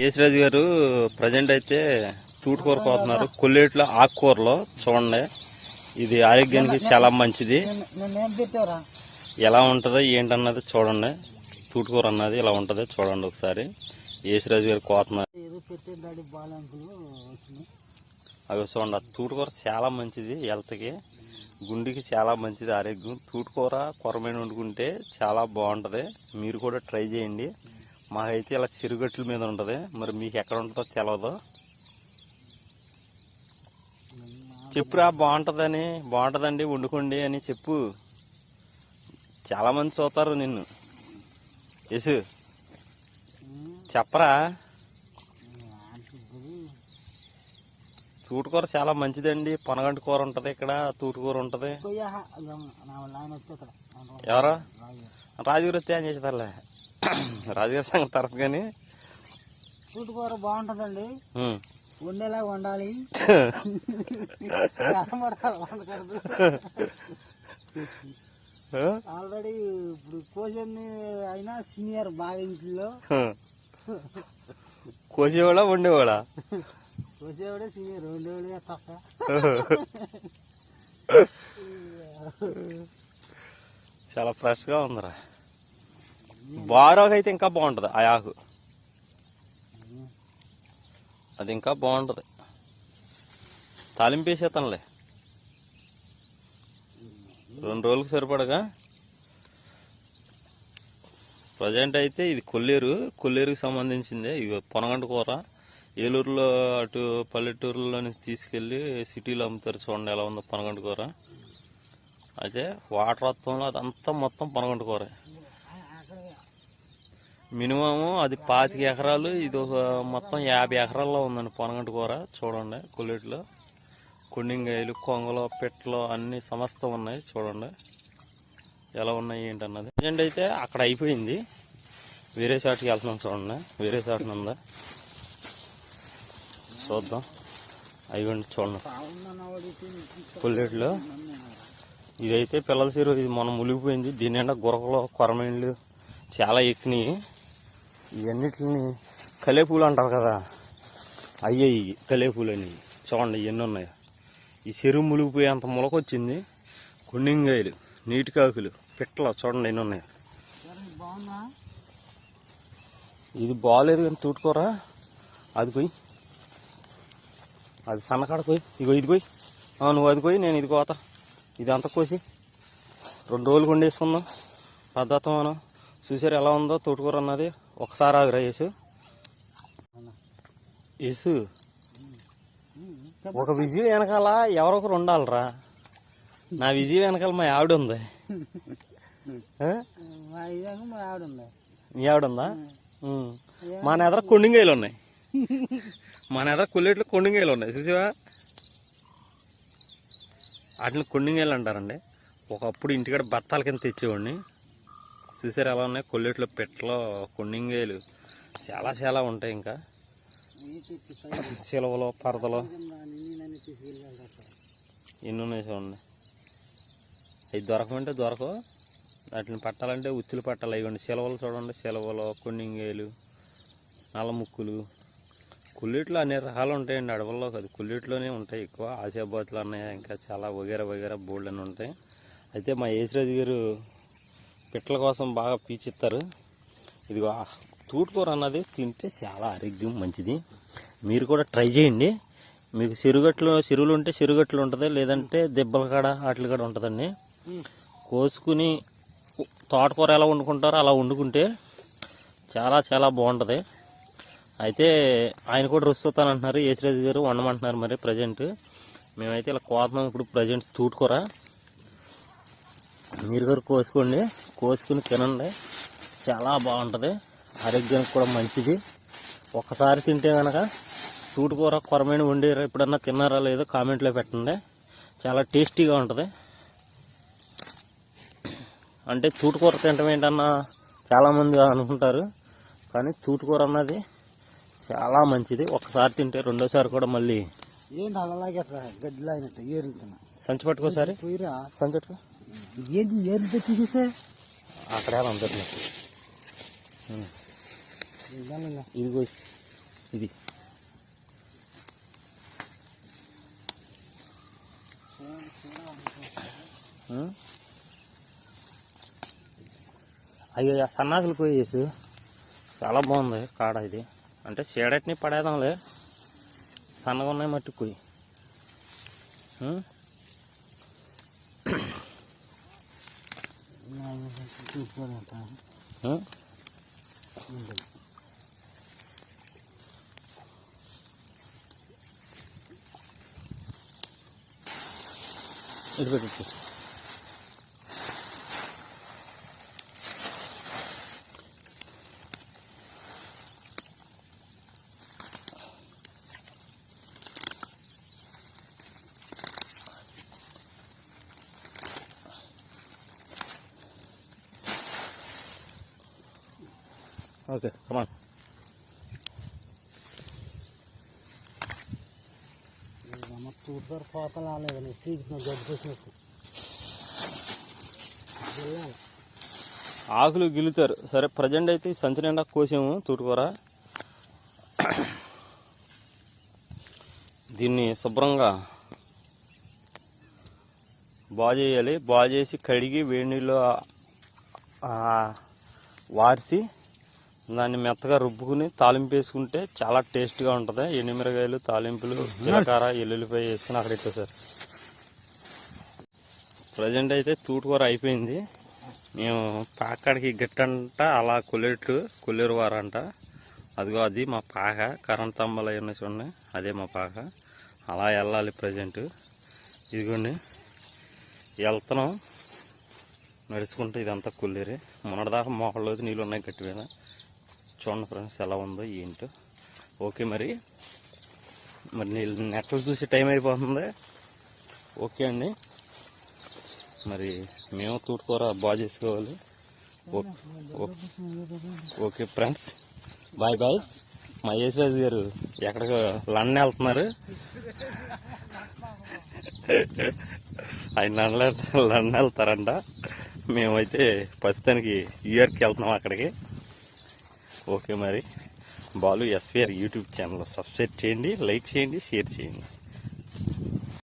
యేసరాజు గారు ప్రజెంట్ అయితే తూటుకూర కోతున్నారు కొల్లేట్లో ఆకుకూరలో చూడండి. ఇది ఆరోగ్యానికి చాలా మంచిది. ఎలా ఉంటుందో ఏంటన్నది చూడండి. తూటుకూర అన్నది ఇలా ఉంటది చూడండి ఒకసారి. యేసరాజు గారు కోతున్నారు. అవి చూడండి ఆ తూటుకూర చాలా మంచిది హెల్త్కి. గుండెకి చాలా మంచిది ఆరోగ్యం. తూటుకూర కొరమైన వండుకుంటే చాలా బాగుంటది. మీరు కూడా ట్రై చేయండి. మాకైతే ఇలా చిరుగట్ల మీద ఉంటది. మరి మీకు ఎక్కడ ఉంటుందో తెలియదు చెప్పురా బాగుంటదని బాగుంటదండి వండుకోండి అని చెప్పు. చాలా మంది చూస్తారు నిన్ను. ఎసు చెప్పరా? తూటుకూర చాలా మంచిదండి. పొనగంటి కూర ఉంటది ఇక్కడ తూటుకూర ఉంటది. ఎవరు? రాజుగారు వస్తే ఏం చేసేదారులే రాజుగారి సంగతి తర్వాత కానీ కూర బాగుంటుందండి. వండేలా. వండాలి? ఆల్రెడీ ఇప్పుడు కోసింది అయినా సీనియర్ బాగా ఇంట్లో. కోసేవాడా వండేవాడా? కోసేవాడే సీనియర్ వండేవాడే తప్ప. చాలా ఫ్రెష్గా ఉందిరా. బారోగా అయితే ఇంకా బాగుంటుంది ఆ ఆకు అది ఇంకా బాగుంటుంది. తాలింపేసేతనులే రెండు రోజులకు సరిపడగా. ప్రజెంట్ అయితే ఇది కొల్లేరు కొల్లేరుకి సంబంధించిందే. ఇది పొనగంట కూర. ఏలూరులో అటు పల్లెటూరులో నుంచి తీసుకెళ్ళి సిటీలో అమ్ముతారు చూడండి ఎలా ఉందో పొనగంట కూర. అయితే వాటర్ అత్తంలో అదంతా మొత్తం పొనగంట కూర. మినిమము అది పాతిక ఎకరాలు ఇది ఒక మొత్తం యాభై ఎకరాల్లో ఉందండి పొనగంట కూర. చూడండి కొల్లేటిలో. కొండింగాయలు కొంగలు పిట్టలు అన్ని సమస్తం ఉన్నాయి చూడండి. ఎలా ఉన్నాయి ఏంటన్నది. ప్రజెంట్ అయితే అక్కడ అయిపోయింది. వేరే షాట్కి వెళ్తున్నాం చూడండి. వేరే షాట్ ఉందా? చూద్దాం. అయిపోయింది చూడండి. కొల్లేటిలో. ఇదైతే పిల్లల చీర ఇది మనం మునిగిపోయింది. దీని నిండా గురకలు కొరమైండ్లు చాలా ఎక్కినాయి. ఇవన్నిటిని కలేపూలు అంటారు కదా. అయ్యాయి కలేపూలు అని చూడండి ఎన్ని ఉన్నాయి. ఈ చెరువు మునిగిపోయేంత మొలకొచ్చింది. కొండింగాయలు నీటి కాకులు పిట్టలు చూడండి ఎన్ని ఉన్నాయి. ఇది బాగాలేదు కానీ తూటుకోరా. అది పోయి. అది సన్నకాడ పోయి. ఇగో ఇది పోయి. నువ్వు అది పోయి నేను ఇది కోత ఇది అంతా కోసి రెండు రోజులు కొండేసుకుందాం. పద్ధతం మనం చూసారు ఎలా ఉందో తోటకూర అన్నది ఒకసారి ఆగురా వేసు వేసు ఒక విజయం వెనకాల ఎవరో ఒకరు ఉండాలిరా? నా విజయం వెనకాల మా ఆవిడ ఉంది? మా ఆవిడ ఉంది. మా నెదర కొండింగాయలు ఉన్నాయి. మా నెదర కొల్లేట్లో కొండింగాయలు ఉన్నాయి. చూసావా? వాటిని కొండింగాయలు అంటారండి. ఒకప్పుడు ఇంటికాడ బత్తాల కింద తెచ్చేవాడిని. చూసారు ఎలా ఉన్నాయి? కొల్లెట్లో పెట్టలో కొన్నింగేలు చాలా చాలా ఉంటాయి ఇంకా. సిలవలు పరదలు. ఎన్ని ఉన్నాయి చూడండి. అవి దొరకమంటే దొరకవు వాటిని పట్టాలంటే ఉచ్చులు పట్టాలి. ఇవ్వండి సెలవులు చూడండి. సెలవులు కొండింగేలు నల్ల ముక్కులు. కుల్లీట్లో అన్ని రకాలు ఉంటాయండి అడవుల్లో. అది కుల్లీట్లోనే ఉంటాయి ఎక్కువ. ఆశాబాతులు అన్నయ్య ఇంకా చాలా వగేర వగేర బోల్డ్ అని ఉంటాయి. అయితే మా యేసరాజు గారు పిట్టల కోసం బాగా పీచిస్తారు ఇదిగో ఆ తూటుకూర అన్నది తింటే చాలా ఆరోగ్యం మంచిది. మీరు కూడా ట్రై చేయండి. మీకు చెరుగట్లు చెరువులు ఉంటే చెరుగట్లు ఉంటుంది లేదంటే దెబ్బల కాడ వాటి కాడ ఉంటుందండి. కోసుకుని తోటకూర ఎలా వండుకుంటారో అలా వండుకుంటే చాలా చాలా బాగుంటుంది. అయితే ఆయన కూడా రుస్తానంటున్నారు యేసరాజు గారు వండమంటున్నారు మరి ప్రజెంట్. మేమైతే ఇలా కోతున్నాం ఇప్పుడు ప్రజెంట్ తూటుకూర. మీరు గారు కోసుకోండి. కోసుకుని తినండి. చాలా బాగుంటుంది. ఆరోగ్యానికి కూడా మంచిది. ఒక్కసారి తింటే కనుక తూటుకూర కొరమైన వండారా ఎప్పుడన్నా తిన్నారా లేదో కామెంట్లో పెట్టండి. చాలా టేస్టీగా ఉంటుంది. అంటే తూటుకూర తినటం ఏంటన్నా చాలామంది అనుకుంటారు. కానీ తూటుకూర అన్నది చాలా మంచిది. ఒక్కసారి తింటే రెండోసారి కూడా మళ్ళీ ఏంటి అలాగే గడ్డిలో అయినట్టు ఏరుతున్నా. సంచి పట్టుకోసారి సంచి పట్టుకో. ఏంటి ఏరుతో తీసేసా? అక్కడ అందరినీ ఇదిగో ఇది? అయ్యో ఆ సన్నాసులు పోయేసి చాలా బాగుంది కాడ ఇది. అంటే చీడటిని పడేద్దాంలే. సన్నగా ఉన్నాయి మట్టి എടുത്തിട്ട് ఓకే కమాన్ మొత్తం ఊరు కోతలు రాలేదు తీసిన గడ్డి చేసినట్టు. ఆకులు గిలుతారు సరే ప్రజెంట్ అయితే ఈ సంచి నిండా కోసాము తూటుకూర దీన్ని శుభ్రంగా బాగు చేయాలి. బాగు చేసి కడిగి వేడి నీళ్ళు వార్చి దాన్ని మెత్తగా రుబ్బుకుని తాలింపు వేసుకుంటే చాలా టేస్ట్గా ఉంటుంది. ఎండుమిరకాయలు తాలింపులు జీలకర్ర ఎల్లుల్లిపాయ వేసుకుని అక్కడ ఇచ్చేసారు ప్రజెంట్ అయితే తూటుకూర అయిపోయింది. మేము పాకాడికి గిట్టంట అలా కొల్లేట్లు కొల్లేరు వారంట అదిగో అది మా పాక కరెంట్ తంబలు అవి చూడండి. అదే మా పాక. అలా వెళ్ళాలి ప్రజెంట్. ఇదిగోండి. వెళ్తున్నాం. నడుచుకుంటే ఇదంతా కొల్లేరే. మొన్నటిదాకా మొహల్లో నీళ్ళు ఉన్నాయి గట్టి మీద చూడండి ఫ్రెండ్స్ ఎలా ఉందో ఏంటో. ఓకే మరి. మరి నెట్లు చూసి టైం అయిపోతుంది. ఓకే అండి. మరి మేము తూటుకూర బాగా చేసుకోవాలి. ఓ- ఓకే ఫ్రెండ్స్. Bye bye. మా యేసరాజు గారు ఎక్కడికో లండన్ వెళ్తున్నారు. ఆయన లండన్ లండన్ వెళ్తారంట. మేమైతే ప్రస్తుతానికి న్యూయార్క్కి వెళ్తున్నాం అక్కడికి. ఓకే మరి. Balu SVR YouTube channel subscribe చేయండి లైక్ చేయండి షేర్ చేయండి.